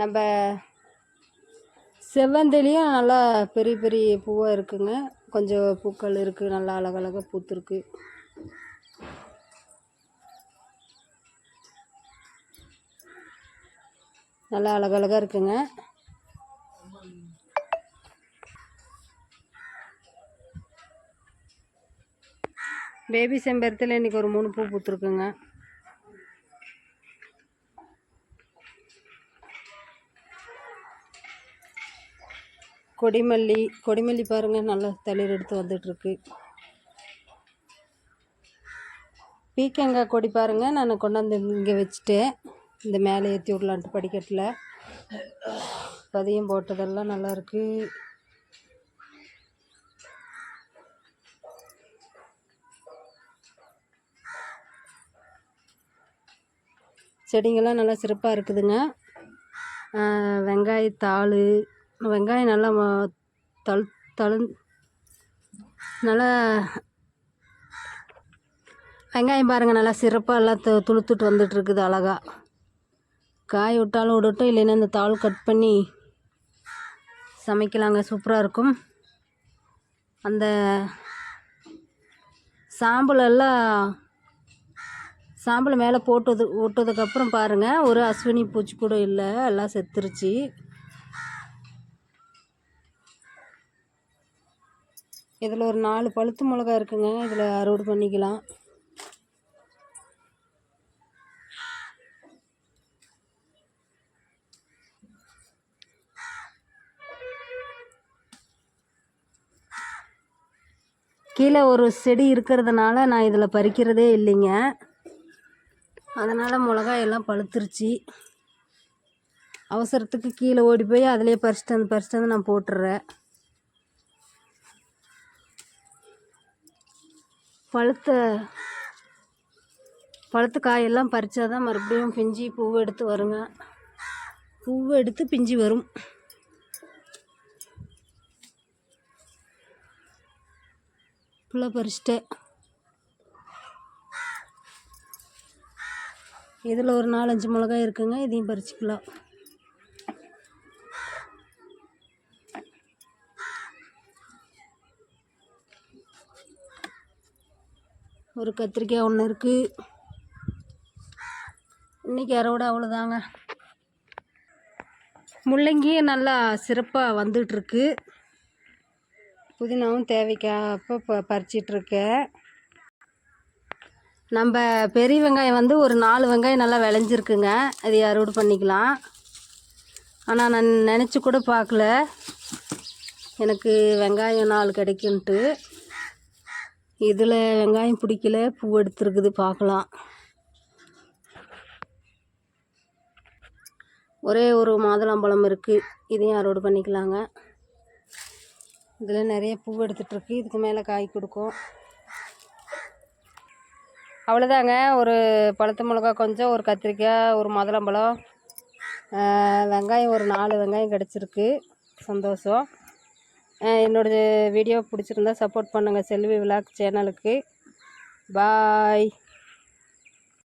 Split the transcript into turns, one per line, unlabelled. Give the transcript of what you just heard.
நம்ம செவ்வந்திலையும் நல்லா பெரிய பெரிய பூவாக இருக்குங்க. கொஞ்சம் பூக்கள் இருக்குது நல்லா அழகழகாக பூத்துருக்கு. நல்லா அழகழகாக இருக்குங்க. பேபி செம்பருத்தில் இன்றைக்கி ஒரு மூணு பூ பூத்துருக்குங்க. கொடிமல்லி கொடிமல்லி பாருங்கள் நல்லா தளிர் எடுத்து வந்துட்டுருக்கு. பீக்கங்காய் கொடி பாருங்கள் நான் கொண்டாந்து இங்கே வச்சுட்டேன். இந்த மேலே ஏற்றி விடலான்ட்டு படிக்கட்டில். பதியம் போட்டதெல்லாம் நல்லாயிருக்கு செடிங்கள்லாம் நல்லா சிறப்பாக இருக்குதுங்க. வெங்காயத்தாள் வெங்காயம் நல்லா தழு தழு நல்லா வெங்காயம் பாருங்கள் நல்லா சிறப்பாக எல்லாம் து துளுத்துட்டு வந்துட்டுருக்குது அழகாக அழகா. காய் விட்டாலும் விடட்டும் இல்லைன்னா இந்த தாள் கட் பண்ணி சமைக்கலாங்க சூப்பராக இருக்கும். அந்த சாம்பல் எல்லாம் சாம்பல் மேலே போட்டது விட்டதுக்கப்புறம் பாருங்கள் ஒரு அஸ்வினி பூச்சி கூட இல்லை எல்லாம் செத்துருச்சு. இதில் ஒரு நாலு பழுத்து மிளகா இருக்குங்க. இதில் அறுவடை பண்ணிக்கலாம். கீழே ஒரு செடி இருக்கிறதுனால நான் இதில் பறிக்கிறதே இல்லைங்க. அதனால் மிளகாய் எல்லாம் பழுத்துருச்சு. அவசரத்துக்கு கீழே ஓடி போய் அதிலே பறிச்சிட்டு வந்து பறிச்சிட்டு வந்து நான் போட்டுடுறேன் பழுத்த பழுத்த காயெல்லாம் பறித்தா தான் மறுபடியும் பிஞ்சு பூவை எடுத்து வருங்க. பூவை எடுத்து பிஞ்சு வரும். புள்ள பறிச்சிட்டேன் இதில் ஒரு நாலஞ்சு மிளகாய் இருக்குங்க இதையும் பறிச்சுக்கலாம். ஒரு கத்திரிக்காய் ஒன்று இருக்குது இன்றைக்கி அறுவடை அவ்வளோதாங்க முள்ளங்கியும் நல்லா சிறப்பாக வந்துட்டுருக்கு. புதினாவும் தேவைக்கப்போ ப பறிச்சிட்ருக்கேன் நம்ம பெரிய வெங்காயம் வந்து ஒரு நாலு வெங்காயம் நல்லா விளைஞ்சிருக்குங்க. அதை அறுவடை பண்ணிக்கலாம். ஆனால் நான் நினச்சி கூட பார்க்கல. எனக்கு வெங்காயம் நாலு கிடைக்குன்ட்டு. இதில் வெங்காயம் பிடிக்கல பூ எடுத்துருக்குது பார்க்கலாம். ஒரே ஒரு மாதுளம்பழம் இருக்குது இதையும் அறுவடை பண்ணிக்கலாங்க. இதில் நிறைய பூ எடுத்துகிட்ருக்கு இதுக்கு மேலே காய் கொடுக்கும். அவ்வளோதாங்க. ஒரு பழுத்த மிளகா கொஞ்சம் ஒரு கத்திரிக்காய் ஒரு மாதுளம்பழம். வெங்காயம் ஒரு நாலு வெங்காயம் கிடச்சிருக்கு. சந்தோஷம். என்னோடய என்னோட வீடியோ பிடிச்சிருந்தா சப்போர்ட் பண்ணுங்கள் செல்வி விலாக் சேனலுக்கு பாய்